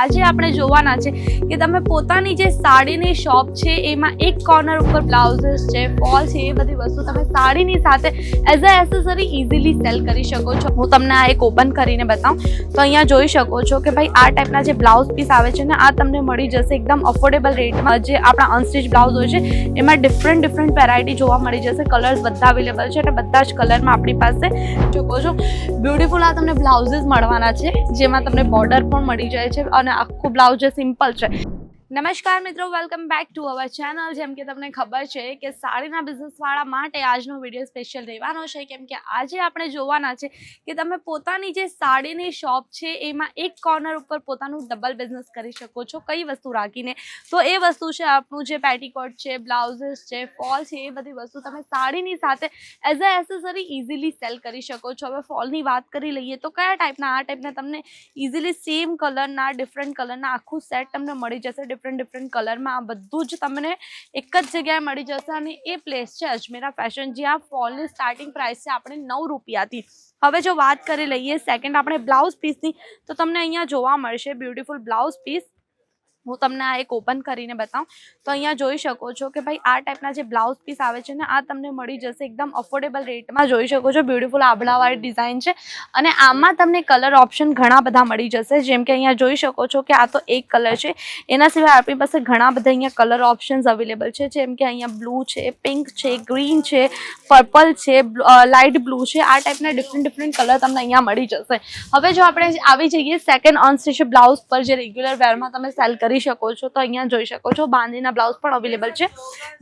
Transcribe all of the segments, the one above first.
આજે આપણે જોવાના છે કે તમે પોતાની જે સાડીની શોપ છે, એમાં એક કોર્નર ઉપર બ્લાઉઝીસ છે ફોલ છે, એ બધી વસ્તુ તમે સાડીની સાથે as a accessory easily sell કરી શકો છો. હું તમને આ એક ઓપન કરીને બતાવું. તો અહીંયા જોઈ શકો છો કે ભાઈ, આ ટાઈપના જે બ્લાઉઝ પીસ આવે છે ને, આ તમને મળી જશે એકદમ અફોર્ડેબલ રેટમાં જે આપણા અનસ્ટિચ બ્લાઉઝ હોય છે, એમાં ડિફરન્ટ ડિફરન્ટ વેરાયટી જોવા મળી જશે. કલર્સ બધા અવેલેબલ છે અને બધા જ કલરમાં આપણી પાસે જોકો છો. બ્યુટીફુલ આ તમને બ્લાઉઝીસ મળવાના છે, જેમાં તમને બોર્ડર પણ મળી જાય છે અને આખું બ્લાઉઝ સિમ્પલ છે. નમસ્કાર મિત્રો welcome back to our channel જેમ કે તમને ખબર છે કે સાડીના બિઝનેસવાળા માટે આજનો વીડિયો સ્પેશિયલ રહેવાનો છે. કેમ કે આજે આપણે જોવાના છે કે તમે પોતાની જે સાડીની શોપ છે, એમાં એક કોર્નર ઉપર પોતાનું ડબલ બિઝનેસ કરી શકો છો. કઈ વસ્તુ રાખીને? તો એ વસ્તુ છે આપણું જે પેટીકોટ છે બ્લાઉઝીસ છે ફોલ છે, એ બધી વસ્તુ તમે સાડીની સાથે as a accessory easily sell કરી શકો છો. હવે ફોલની વાત કરી લઈએ તો કયા ટાઈપના આ ટાઈપના તમને ઇઝીલી સેમ કલરના ડિફરન્ટ કલરના આખું સેટ તમને મળી જશે. ડિફરન્ટ ડિફરન્ટ કલરમાં આ બધું જ તમને એક જ જગ્યાએ મળી જશે અને એ પ્લેસ છે અજમેરા ફેશન જ્યાં ફોલની સ્ટાર્ટિંગ પ્રાઇસ છે આપણે નવ રૂપિયાથી. હવે જો વાત કરી લઈએ સેકન્ડ આપણે બ્લાઉઝ પીસની તો તમને અહીંયા જોવા મળશે બ્યુટીફુલ બ્લાઉઝ પીસ હું તમને આ એક ઓપન કરીને બતાવું. તો અહીંયા જોઈ શકો છો કે ભાઈ, આ ટાઈપના જે બ્લાઉઝ પીસ આવે છે ને, આ તમને મળી જશે એકદમ અફોર્ડેબલ રેટમાં જોઈ શકો છો બ્યુટીફુલ આભળાવાળી ડિઝાઇન છે. અને આમાં તમને કલર ઓપ્શન ઘણા બધા મળી જશે. જેમ કે અહીંયા જોઈ શકો છો કે આ તો એક કલર છે. એના સિવાય આપણી પાસે ઘણા બધા અહીંયા કલર ઓપ્શન્સ અવેલેબલ છે. જેમ કે અહીંયા બ્લુ છે પિંક છે ગ્રીન છે પર્પલ છે લાઇટ બ્લુ છે. આ ટાઈપના ડિફરન્ટ ડિફરન્ટ કલર તમને અહીંયા મળી જશે. હવે જો આપણે આવી જઈએ સેકન્ડ અનસ્ટિચ બ્લાઉઝ પર જે રેગ્યુલર વેરમાં તમે સેલ કરી શકો છો, તો અહીંયા જોઈ શકો છો બાંધીના બ્લાઉઝ પણ અવેલેબલ છે.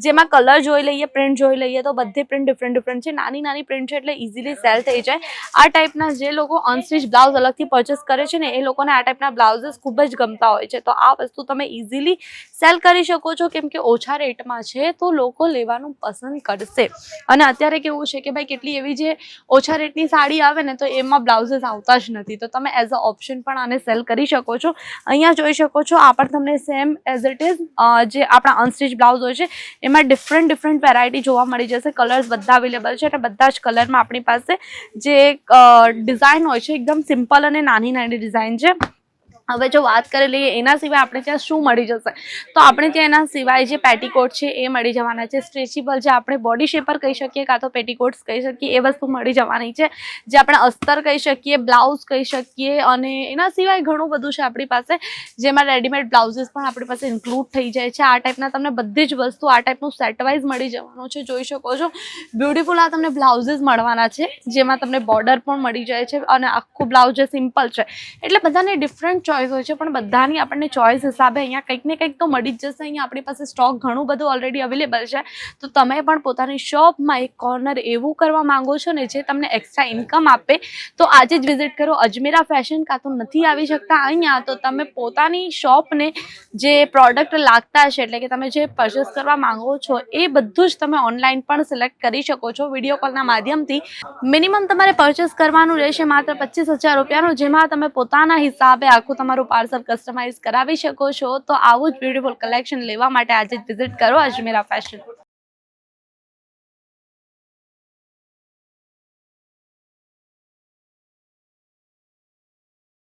જેમાં કલર જોઈ લઈએ પ્રિન્ટ જોઈ લઈએ, તો બધી પ્રિન્ટ ડિફરન્ટ ડિફરન્ટ છે. નાની નાની પ્રિન્ટ છે એટલે ઇઝીલી સેલ થઈ જાય. આ ટાઈપના જે લોકો અનસ્ટિચ બ્લાઉઝ અલગથી પરચેસ કરે છે ને, એ લોકોને આ ટાઈપના બ્લાઉઝીસ ખૂબ જ ગમતા હોય છે. તો આ વસ્તુ તમે ઇઝીલી સેલ કરી શકો છો, કેમ કે ઓછા રેટમાં છે, તો લોકો લેવાનું પસંદ કરશે. અને અત્યારે કેવું છે કે ભાઈ, કેટલી એવી જે ઓછા રેટની સાડી આવે ને, તો એમાં બ્લાઉઝીસ આવતા જ નથી. તો તમે એઝ અ ઓપ્શન પણ આને સેલ કરી શકો છો. અહીંયા જોઈ શકો છો, આ પણ તમને સેમ એઝ ઇટ ઇઝ જે આપણા અનસ્ટિચ બ્લાઉઝ હોય છે, એમાં ડિફરન્ટ ડિફરન્ટ વેરાયટી જોવા મળી જશે. કલર્સ બધા અવેલેબલ છે અને બધા જ કલરમાં આપણી પાસે જે ડિઝાઇન હોય છે, એકદમ સિમ્પલ અને નાની નાની ડિઝાઇન છે. હવે જો વાત કરી લઈએ એના સિવાય આપણે ત્યાં શું મળી જશે? તો આપણે ત્યાં એના સિવાય જે પેટીકોટ છે એ મળી જવાના છે. સ્ટ્રેચેબલ જે આપણે બોડી શેપર કહી શકીએ કાં તો પેટીકોટ્સ કહી શકીએ, એ વસ્તુ મળી જવાની છે. જે આપણે અસ્તર કહી શકીએ બ્લાઉઝ કહી શકીએ અને એના સિવાય ઘણું બધું છે આપણી પાસે, જેમાં રેડીમેડ બ્લાઉઝીસ પણ આપણી પાસે ઇન્ક્લુડ થઈ જાય છે. આ ટાઈપના તમને બધી જ વસ્તુ આ ટાઈપનું સેટવાઇઝ મળી જવાનું છે. જોઈ શકો છો. બ્યુટીફુલ આ તમને બ્લાઉઝીસ મળવાના છે, જેમાં તમને બોર્ડર પણ મળી જાય છે અને આખું બ્લાઉઝ જે સિમ્પલ છે. એટલે બધાને ડિફરન્ટ ચોઇસ હોય છે, પણ બધાની આપણને ચોઇસ હિસાબે અહીંયા કંઈક ને કંઈક તો મળી જ જશે. અહીંયા આપણી પાસે સ્ટોક ઘણું બધું ઓલરેડી અવેલેબલ છે. તો તમે પણ પોતાની શોપમાં એક કોર્નર એવું કરવા માંગો છો ને, જે તમને એક્સ્ટ્રા ઇન્કમ આપે, તો આજે જ વિઝિટ કરો. અજમેરા ફેશન કાં તો નથી આવી શકતા અહીંયા. તો તમે પોતાની શોપને જે પ્રોડક્ટ લાગતા હશે, એટલે કે તમે જે પરચેસ કરવા માંગો છો, એ બધું જ તમે ઓનલાઈન પણ સિલેક્ટ કરી શકો છો વીડિયો કોલના માધ્યમથી. મિનિમમ તમારે પરચેસ કરવાનું રહેશે માત્ર પચીસ હજાર રૂપિયાનું, જેમાં તમે પોતાના હિસાબે આખું તમારું પાર્સલ કસ્ટમાઇઝ કરાવી શકો છો, તો આવું જ બ્યુટીફુલ કલેક્શન લેવા માટે આજે જ વિઝિટ કરો અજમેરા ફેશન